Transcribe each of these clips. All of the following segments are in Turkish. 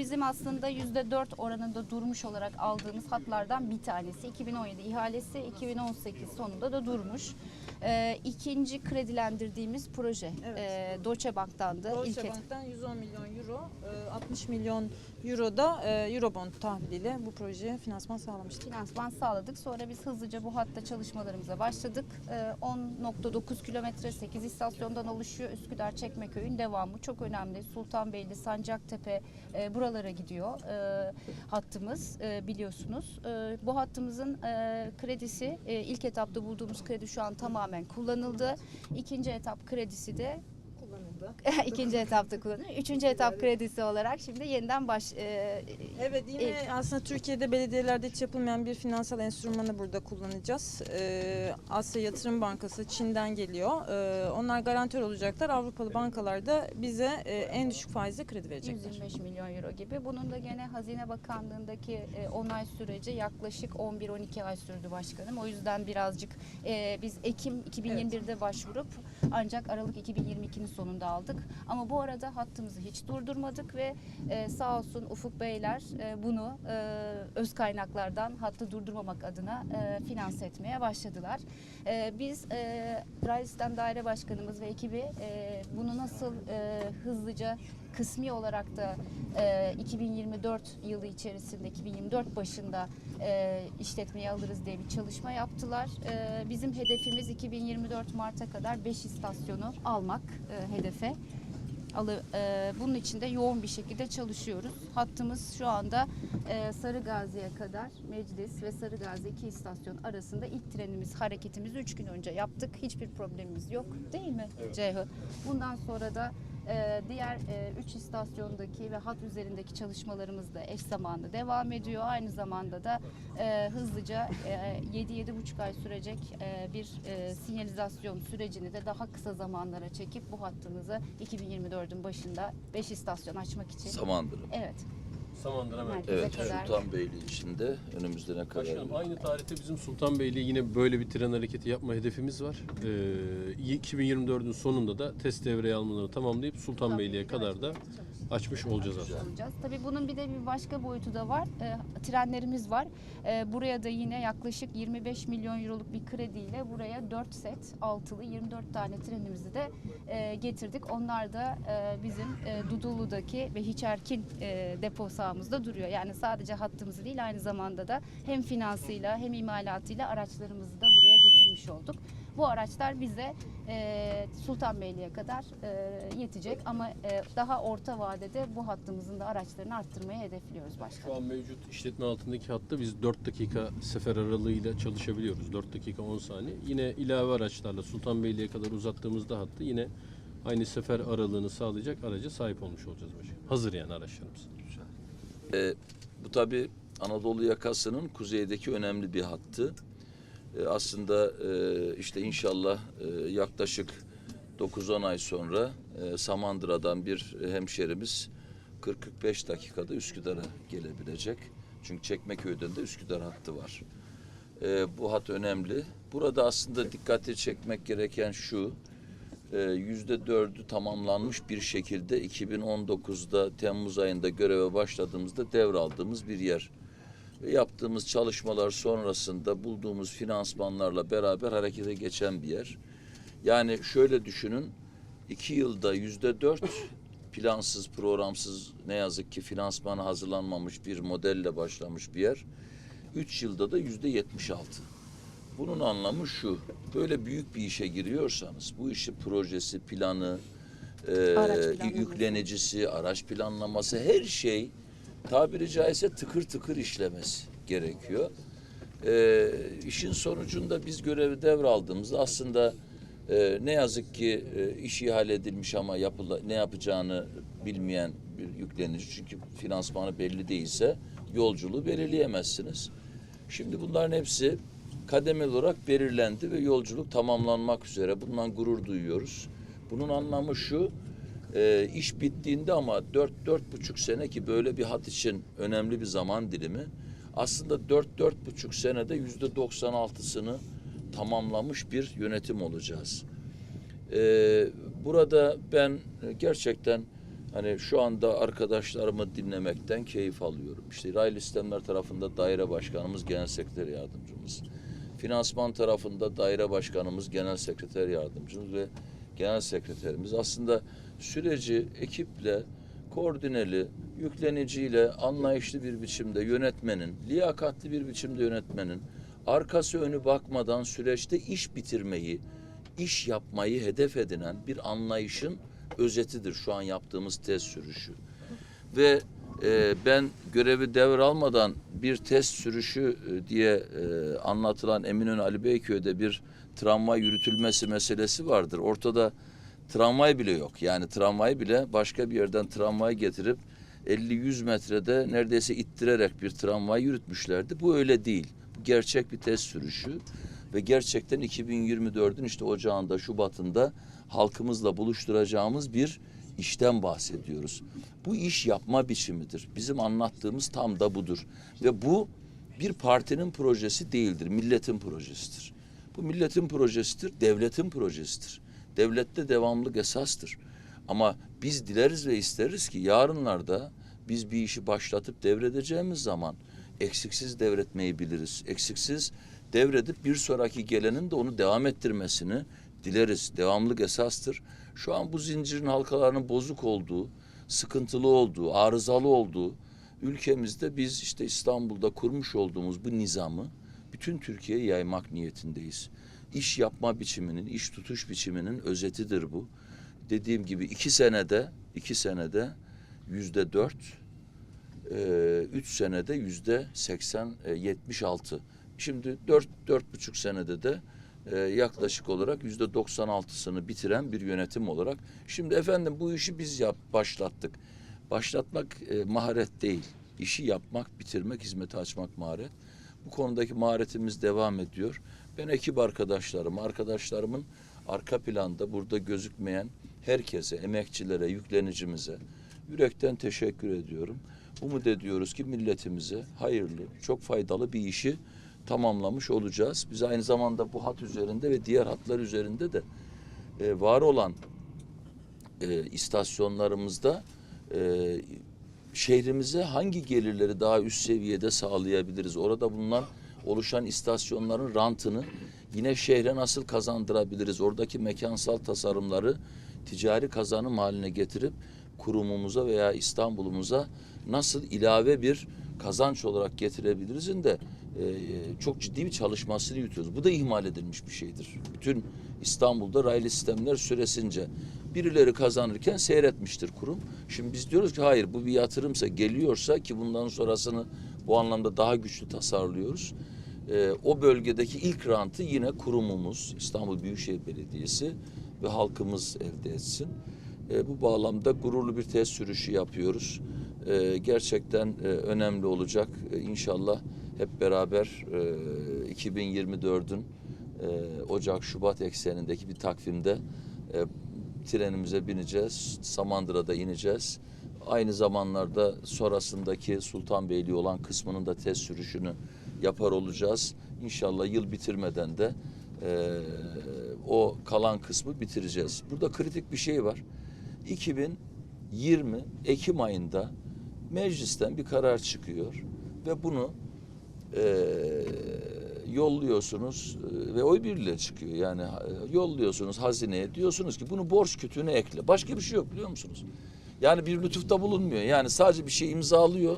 bizim aslında yüzde dört oranında durmuş olarak aldığımız hatlardan bir tanesi. 2017 ihalesi 2018 sonunda da durmuş. Ee, ikinci kredilendirdiğimiz proje Evet. e, Deutsche Bank'tandı. Deutsche İlk Bank'tan 110 milyon euro, e, 60 milyon euro da e, Eurobond tahviliyle bu projeye finansman sağlamıştık. finansman sağladık. Sonra biz hızlıca bu hatta çalışmalarımıza başladık. Ee, 10.9 kilometre 8 istasyondan oluşuyor. Üsküdar Çekmeköy'ün devamı çok önemli. Sultanbeyli, Sancaktepe e, buralara gidiyor e, hattımız e, biliyorsunuz. E, bu hattımızın e, kredisi e, ilk etapta bulduğumuz kredi şu an tamamen kullanıldı. İkinci etap kredisi de Kullanıldı. ikinci etapta kullanılıyor. Üçüncü etap kredisi olarak şimdi yeniden baş e, Evet yine aslında Türkiye'de belediyelerde hiç yapılmayan bir finansal enstrümanı burada kullanacağız. Ee, Asya Yatırım Bankası Çin'den geliyor. Ee, onlar garantör olacaklar. Avrupalı bankalar da bize e, en düşük faizle kredi verecekler. 125 milyon euro gibi. Bunun da gene Hazine Bakanlığı'ndaki e, onay süreci yaklaşık 11-12 ay sürdü başkanım. O yüzden birazcık e, biz Ekim 2021'de başvurup ancak Aralık 2022'nin sonunda aldık. Ama bu arada hattımızı hiç durdurmadık ve e, sağ olsun Ufuk Beyler e, bunu e, öz kaynaklardan hattı durdurmamak adına e, finanse etmeye başladılar. E, biz e, Sistem Daire Başkanımız ve ekibi e, bunu nasıl e, hızlıca kısmi olarak da e, 2024 yılı içerisinde 2024 başında e, işletmeyi alırız diye bir çalışma yaptılar. E, bizim hedefimiz 2024 Mart'a kadar 5 istasyonu almak e, hedefe. Alı, e, bunun için de yoğun bir şekilde çalışıyoruz. Hattımız şu anda e, Sarıgazi'ye kadar Meclis ve Sarıgazi iki istasyon arasında ilk trenimiz hareketimizi 3 gün önce yaptık. Hiçbir problemimiz yok değil mi Ceyhun? Bundan sonra da diğer 3 istasyondaki ve hat üzerindeki çalışmalarımız da eş zamanlı devam ediyor. Aynı zamanda da e, hızlıca e, 7-7,5 ay sürecek e, bir e, sinyalizasyon sürecini de daha kısa zamanlara çekip bu hattımızı 2024'ün başında 5 istasyon açmak için. Samandıra. Evet. Samandıra merkezi. Bize Evet, kadar. Sultanbeyli içinde önümüzde ne kadar Başkanım aynı tarihte bizim Sultanbeyli yine böyle bir tren hareketi yapma hedefimiz var. Ee, 2024'ün sonunda da test devreye almaları tamamlayıp Sultanbeyli'ye kadar da açmış olacağız aslında. olacağız. Tabii bunun bir de bir başka boyutu da var. E, trenlerimiz var. E, buraya da yine yaklaşık 25 milyon euroluk bir krediyle buraya 4 set altılı 24 tane trenimizi de e, getirdik. Onlar da e, bizim e, Dudullu'daki ve Hiçerkin e, depo sahamızda duruyor. Yani sadece hattımızı değil aynı zamanda da hem finansıyla hem imalatıyla araçlarımızı da buraya getirmiş olduk. Bu araçlar bize e, Sultanbeyli'ye kadar e, yetecek ama e, daha orta vadede bu hattımızın da araçlarını arttırmayı hedefliyoruz Şu başkanım. an mevcut işletme altındaki hatta biz 4 dakika sefer aralığıyla çalışabiliyoruz. 4 dakika 10 saniye. Yine ilave araçlarla Sultanbeyli'ye kadar uzattığımızda hattı yine aynı sefer aralığını sağlayacak araca sahip olmuş olacağız başkanım. Hazır yani araçlarımız. Ee, bu tabi Anadolu yakasının kuzeydeki önemli bir hattı. Ee, aslında e, işte inşallah e, yaklaşık 9-10 ay sonra e, Samandıra'dan bir hemşerimiz 40-45 dakikada Üsküdar'a gelebilecek. Çünkü Çekmeköy'den de Üsküdar hattı var. Ee, bu hat önemli. Burada aslında dikkati çekmek gereken şu, e, yüzde dördü tamamlanmış bir şekilde 2019'da Temmuz ayında göreve başladığımızda devraldığımız bir yer. Ve yaptığımız çalışmalar sonrasında bulduğumuz finansmanlarla beraber harekete geçen bir yer. Yani şöyle düşünün, iki yılda yüzde dört plansız, programsız ne yazık ki finansmanı hazırlanmamış bir modelle başlamış bir yer. Üç yılda da yüzde yetmiş altı. Bunun anlamı şu, böyle büyük bir işe giriyorsanız, bu işi projesi, planı, e, Araç yüklenicisi, araç planlaması, her şey tabiri caizse tıkır tıkır işlemesi gerekiyor. E, işin sonucunda biz görevi devraldığımızda aslında e, ne yazık ki e, iş ihale edilmiş ama yapıla, ne yapacağını bilmeyen bir yüklenici. Çünkü finansmanı belli değilse yolculuğu belirleyemezsiniz. Şimdi bunların hepsi kademeli olarak belirlendi ve yolculuk tamamlanmak üzere. Bundan gurur duyuyoruz. Bunun anlamı şu, e, iş bittiğinde ama dört, dört buçuk sene ki böyle bir hat için önemli bir zaman dilimi. Aslında dört, dört buçuk senede yüzde doksan altısını tamamlamış bir yönetim olacağız. Ee, burada ben gerçekten Hani şu anda arkadaşlarımı dinlemekten keyif alıyorum. İşte raylı sistemler tarafında daire başkanımız, genel sekreter yardımcımız. Finansman tarafında daire başkanımız, genel sekreter yardımcımız ve genel sekreterimiz aslında süreci ekiple koordineli, yükleniciyle anlayışlı bir biçimde yönetmenin, liyakatli bir biçimde yönetmenin arkası önü bakmadan süreçte iş bitirmeyi, iş yapmayı hedef edinen bir anlayışın özetidir şu an yaptığımız test sürüşü. Ve e, ben görevi devralmadan bir test sürüşü e, diye e, anlatılan Eminönü Ali Beyköy'de bir tramvay yürütülmesi meselesi vardır. Ortada tramvay bile yok. Yani tramvay bile başka bir yerden tramvay getirip 50-100 metrede neredeyse ittirerek bir tramvay yürütmüşlerdi. Bu öyle değil. Bu gerçek bir test sürüşü ve gerçekten 2024'ün işte ocağında, Şubat'ında halkımızla buluşturacağımız bir işten bahsediyoruz. Bu iş yapma biçimidir. Bizim anlattığımız tam da budur. Ve bu bir partinin projesi değildir, milletin projesidir. Bu milletin projesidir, devletin projesidir. Devlette devamlılık esastır. Ama biz dileriz ve isteriz ki yarınlarda biz bir işi başlatıp devredeceğimiz zaman eksiksiz devretmeyi biliriz. Eksiksiz devredip bir sonraki gelenin de onu devam ettirmesini dileriz. Devamlık esastır. Şu an bu zincirin halkalarının bozuk olduğu, sıkıntılı olduğu, arızalı olduğu ülkemizde biz işte İstanbul'da kurmuş olduğumuz bu nizamı bütün Türkiye'ye yaymak niyetindeyiz. İş yapma biçiminin, iş tutuş biçiminin özetidir bu. Dediğim gibi iki senede, iki senede yüzde dört, e, üç senede yüzde seksen, e, yetmiş altı. Şimdi dört, dört buçuk senede de e, yaklaşık olarak yüzde 96'sını bitiren bir yönetim olarak. Şimdi efendim bu işi biz yap, başlattık. Başlatmak e, maharet değil. İşi yapmak, bitirmek, hizmeti açmak maharet. Bu konudaki maharetimiz devam ediyor. Ben ekip arkadaşlarım, arkadaşlarımın arka planda burada gözükmeyen herkese, emekçilere, yüklenicimize yürekten teşekkür ediyorum. Umut ediyoruz ki milletimize hayırlı, çok faydalı bir işi tamamlamış olacağız. Biz aynı zamanda bu hat üzerinde ve diğer hatlar üzerinde de e, var olan e, istasyonlarımızda e, şehrimize hangi gelirleri daha üst seviyede sağlayabiliriz? Orada bulunan oluşan istasyonların rantını yine şehre nasıl kazandırabiliriz? Oradaki mekansal tasarımları ticari kazanım haline getirip kurumumuza veya İstanbul'umuza nasıl ilave bir kazanç olarak getirebilirizin de e, çok ciddi bir çalışmasını yürütüyoruz. Bu da ihmal edilmiş bir şeydir. Bütün İstanbul'da raylı sistemler süresince birileri kazanırken seyretmiştir kurum. Şimdi biz diyoruz ki hayır bu bir yatırımsa geliyorsa ki bundan sonrasını bu anlamda daha güçlü tasarlıyoruz. E, o bölgedeki ilk rantı yine kurumumuz İstanbul Büyükşehir Belediyesi ve halkımız elde etsin. E, bu bağlamda gururlu bir test sürüşü yapıyoruz. E, gerçekten e, önemli olacak. E, inşallah hep beraber e, 2024'ün e, Ocak-Şubat eksenindeki bir takvimde e, trenimize bineceğiz. Samandıra'da ineceğiz. Aynı zamanlarda sonrasındaki Sultanbeyli olan kısmının da test sürüşünü yapar olacağız. İnşallah yıl bitirmeden de e, o kalan kısmı bitireceğiz. Burada kritik bir şey var. 2020 Ekim ayında meclisten bir karar çıkıyor ve bunu e, yolluyorsunuz ve oy birliğiyle çıkıyor. Yani yolluyorsunuz hazineye diyorsunuz ki bunu borç kütüğüne ekle. Başka bir şey yok biliyor musunuz? Yani bir lütufta bulunmuyor. Yani sadece bir şey imzalıyor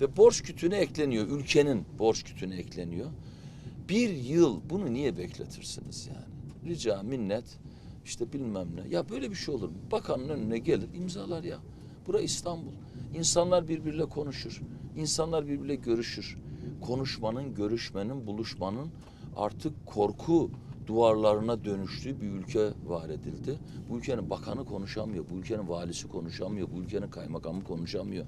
ve borç kütüğüne ekleniyor. Ülkenin borç kütüğüne ekleniyor. Bir yıl bunu niye bekletirsiniz yani? Rica minnet işte bilmem ne. Ya böyle bir şey olur mu? Bakanın önüne gelir imzalar ya. Bura İstanbul. İnsanlar birbiriyle konuşur. İnsanlar birbiriyle görüşür. Konuşmanın, görüşmenin, buluşmanın artık korku duvarlarına dönüştüğü bir ülke var edildi. Bu ülkenin bakanı konuşamıyor, bu ülkenin valisi konuşamıyor, bu ülkenin kaymakamı konuşamıyor.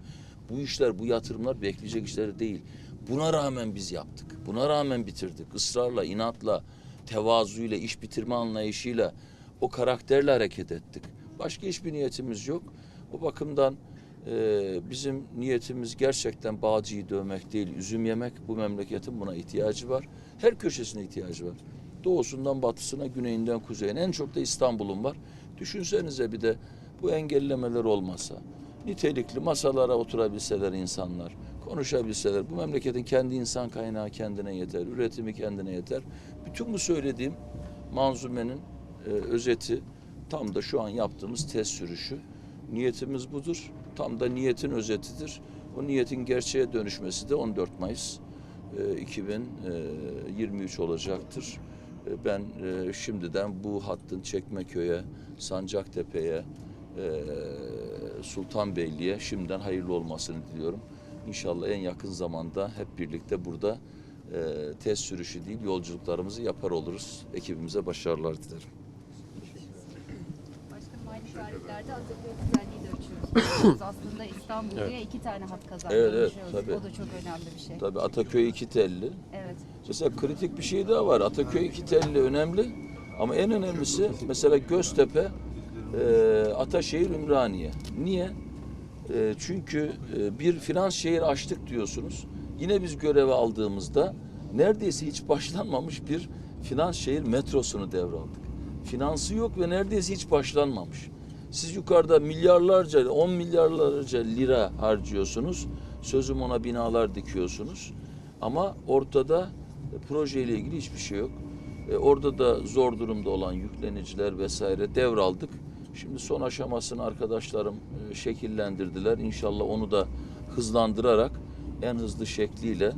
Bu işler, bu yatırımlar bekleyecek işler değil. Buna rağmen biz yaptık. Buna rağmen bitirdik. Israrla, inatla, tevazuyla, iş bitirme anlayışıyla, o karakterle hareket ettik. Başka hiçbir niyetimiz yok. O bakımdan e, bizim niyetimiz gerçekten bağcıyı dövmek değil, üzüm yemek. Bu memleketin buna ihtiyacı var. Her köşesine ihtiyacı var. Doğusundan batısına, güneyinden kuzeyine. En çok da İstanbul'un var. Düşünsenize bir de bu engellemeler olmasa, nitelikli masalara oturabilseler insanlar, konuşabilseler, bu memleketin kendi insan kaynağı kendine yeter, üretimi kendine yeter. Bütün bu söylediğim manzumenin e, özeti tam da şu an yaptığımız test sürüşü. Niyetimiz budur. Tam da niyetin özetidir. O niyetin gerçeğe dönüşmesi de 14 Mayıs e, 2023 olacaktır. E, Ben e, şimdiden bu hattın Çekmeköy'e, Sancaktepe'ye, e, Sultanbeyli'ye şimdiden hayırlı olmasını diliyorum. İnşallah en yakın zamanda hep birlikte burada e, test sürüşü değil yolculuklarımızı yapar oluruz. Ekibimize başarılar dilerim. Başkanım aynı tarihlerde Ataköy Aslında İstanbul'ya iki tane hat kazanmayı Evet, evet, düşünüyoruz. tabii. O da çok önemli bir şey. Tabii Ataköy iki telli. Evet. Mesela kritik bir şey daha var. Ataköy iki telli önemli. Ama en önemlisi mesela Göztepe, e, Ataşehir, Ümraniye. Niye? E, çünkü e, bir finans şehir açtık diyorsunuz. Yine biz görevi aldığımızda neredeyse hiç başlanmamış bir finans şehir metrosunu devraldık. Finansı yok ve neredeyse hiç başlanmamış. Siz yukarıda milyarlarca, 10 milyarlarca lira harcıyorsunuz. Sözüm ona binalar dikiyorsunuz. Ama ortada e, projeyle ilgili hiçbir şey yok. E, orada da zor durumda olan yükleniciler vesaire devraldık. Şimdi son aşamasını arkadaşlarım e, şekillendirdiler. İnşallah onu da hızlandırarak en hızlı şekliyle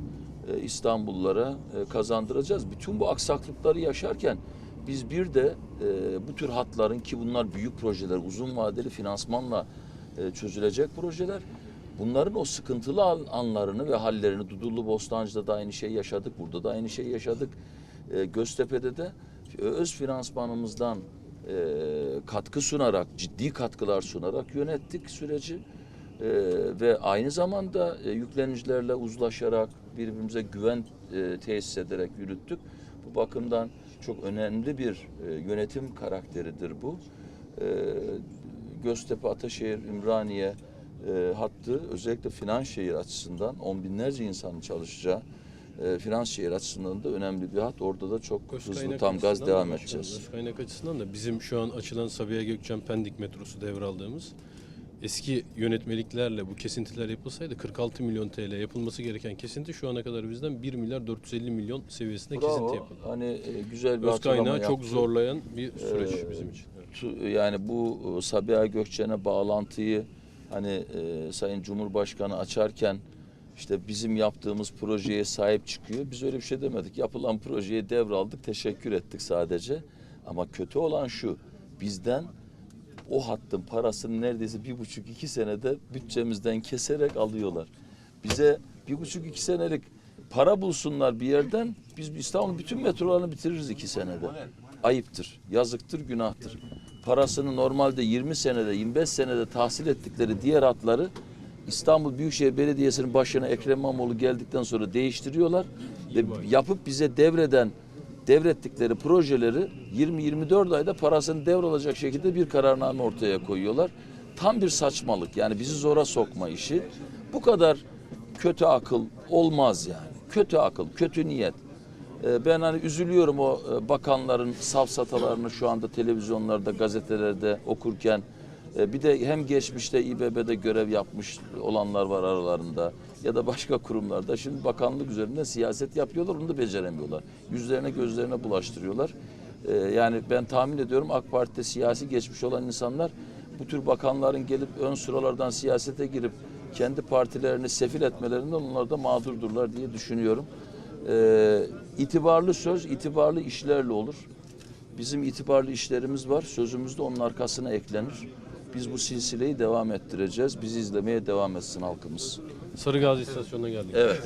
e, İstanbullulara e, kazandıracağız. Bütün bu aksaklıkları yaşarken biz bir de e, bu tür hatların ki bunlar büyük projeler, uzun vadeli finansmanla e, çözülecek projeler. Bunların o sıkıntılı an- anlarını ve hallerini Dudullu Bostancı'da da aynı şey yaşadık. Burada da aynı şey yaşadık. E, Göztepe'de de öz finansmanımızdan e, katkı sunarak, ciddi katkılar sunarak yönettik süreci. E, ve aynı zamanda e, yüklenicilerle uzlaşarak, birbirimize güven e, tesis ederek yürüttük. Bu bakımdan çok önemli bir e, yönetim karakteridir bu. E, Göztepe, Ataşehir, Ümraniye e, hattı özellikle finans şehir açısından on binlerce insanın çalışacağı e, finans şehir açısından da önemli bir hat. Orada da çok Öz hızlı tam gaz devam edeceğiz. Öz kaynak açısından da bizim şu an açılan Sabiha Gökçen Pendik metrosu devraldığımız eski yönetmeliklerle bu kesintiler yapılsaydı 46 milyon TL yapılması gereken kesinti şu ana kadar bizden 1 milyar 450 milyon seviyesinde kesinti Bravo. yapıldı. Hani e, güzel bir Öz kaynağı çok yaptı. zorlayan bir süreç Ee, bizim için. Evet. Yani bu e, Sabiha Gökçen'e bağlantıyı hani e, Sayın Cumhurbaşkanı açarken işte bizim yaptığımız projeye sahip çıkıyor. Biz öyle bir şey demedik. Yapılan projeye devraldık, teşekkür ettik sadece. Ama kötü olan şu, bizden o hattın parasını neredeyse bir buçuk iki senede bütçemizden keserek alıyorlar. Bize bir buçuk iki senelik para bulsunlar bir yerden biz İstanbul'un bütün metrolarını bitiririz iki senede. Ayıptır, yazıktır, günahtır. Parasını normalde 20 senede, 25 senede tahsil ettikleri diğer hatları İstanbul Büyükşehir Belediyesi'nin başına Ekrem İmamoğlu geldikten sonra değiştiriyorlar ve yapıp bize devreden devrettikleri projeleri 20-24 ayda parasını devralacak şekilde bir kararname ortaya koyuyorlar. Tam bir saçmalık yani bizi zora sokma işi. Bu kadar kötü akıl olmaz yani. Kötü akıl, kötü niyet. Ee, Ben hani üzülüyorum o e, bakanların safsatalarını şu anda televizyonlarda, gazetelerde okurken. Ee, Bir de hem geçmişte İBB'de görev yapmış olanlar var aralarında ya da başka kurumlarda. Şimdi bakanlık üzerinde siyaset yapıyorlar, onu da beceremiyorlar. Yüzlerine gözlerine bulaştırıyorlar. Ee, Yani ben tahmin ediyorum AK Parti'de siyasi geçmiş olan insanlar bu tür bakanların gelip ön sıralardan siyasete girip kendi partilerini sefil etmelerinden onlar da mağdurdurlar diye düşünüyorum. Ee, itibarlı söz itibarlı işlerle olur. Bizim itibarlı işlerimiz var. Sözümüz de onun arkasına eklenir. Biz bu silsileyi devam ettireceğiz. Bizi izlemeye devam etsin halkımız. Sarıgazi istasyonuna geldik. Evet.